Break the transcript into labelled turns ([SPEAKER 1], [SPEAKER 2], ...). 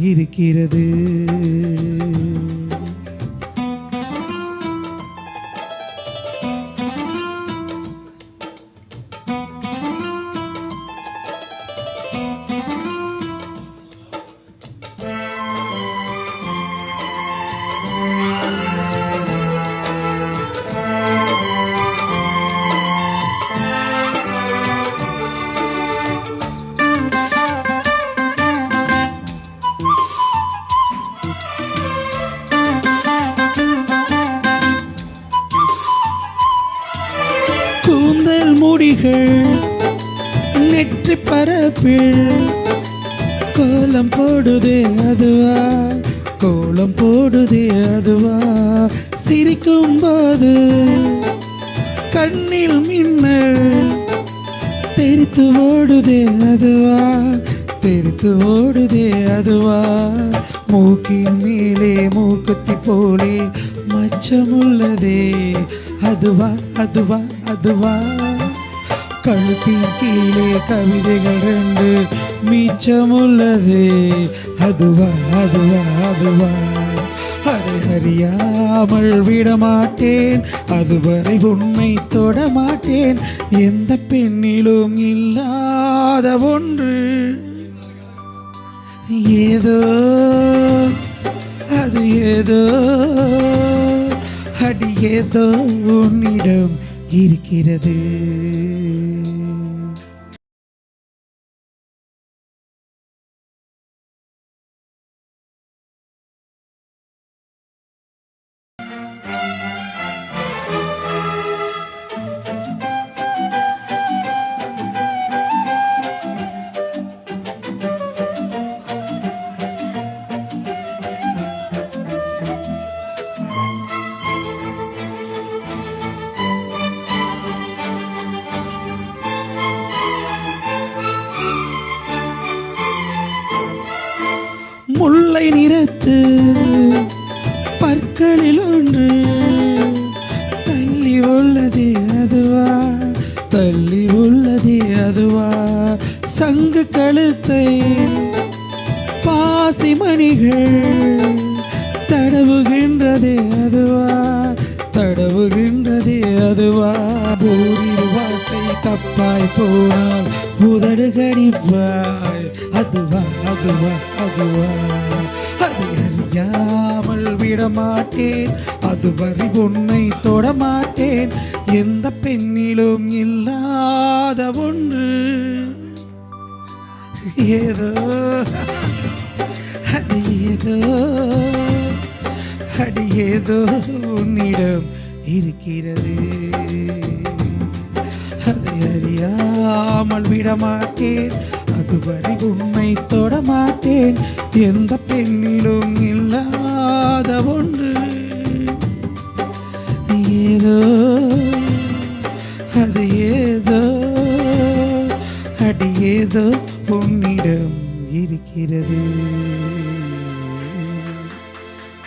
[SPEAKER 1] இருக்கிறது. முடிகள் நெற்றி பரப்பில் கோலம் போடுதே அதுவா? கோலம் போடுதே அதுவா? சிரிக்கும் போது கண்ணில் மின்னல் தெரித்து ஓடுதே அதுவா? தெரித்து ஓடுதே அதுவா? மூக்கின் மேலே மூக்குத்தி போலே மச்சமுள்ளதே அதுவா அதுவா அதுவா? கழுத்தின் கீழே கவிதைகள் ரெண்டு மிச்சமுள்ளதே. அதுவா அதுவா அதுவா. அதை அறியாமல் விடமாட்டேன். அதுவரை உன்னை தொடமாட்டேன். எந்த பெண்ணிலும் இல்லாத ஒன்று. ஏதோ அது ஏதோ அடி ஏதோ உன்னிடம் இருக்கிறது. முல்லை நிறத்து பற்களில் ஒன்று தள்ளி உள்ளது அதுவா? தள்ளி உள்ளது அதுவா? சங்கு கழுத்தை பாசிமணிகள் தடவுகின்றது அதுவா? தடவுகின்றது அதுவா? பூரி தப்பாய் போனால் உதடு கடிப்பாய். அதுவா அதுவா அதுவா. அது அறியாமல் விடமாட்டேன். அது வரி உன்னை தொடமாட்டேன். எந்த பெண்ணிலும் இல்லாத ஒன்று. ஏதோ அது ஏதோ அடி ஏதோ உன்னிடம் இருக்கிறது. அதை அறியாமல் விடமாட்டேன். அதுவரை உன்னை தொடமாட்டேன். எந்த பெண்ணிலும் இல்லாத ஒன்று. ஏதோ அது ஏதோ அடி ஏதோ உன்னிடம் இருக்கிறது.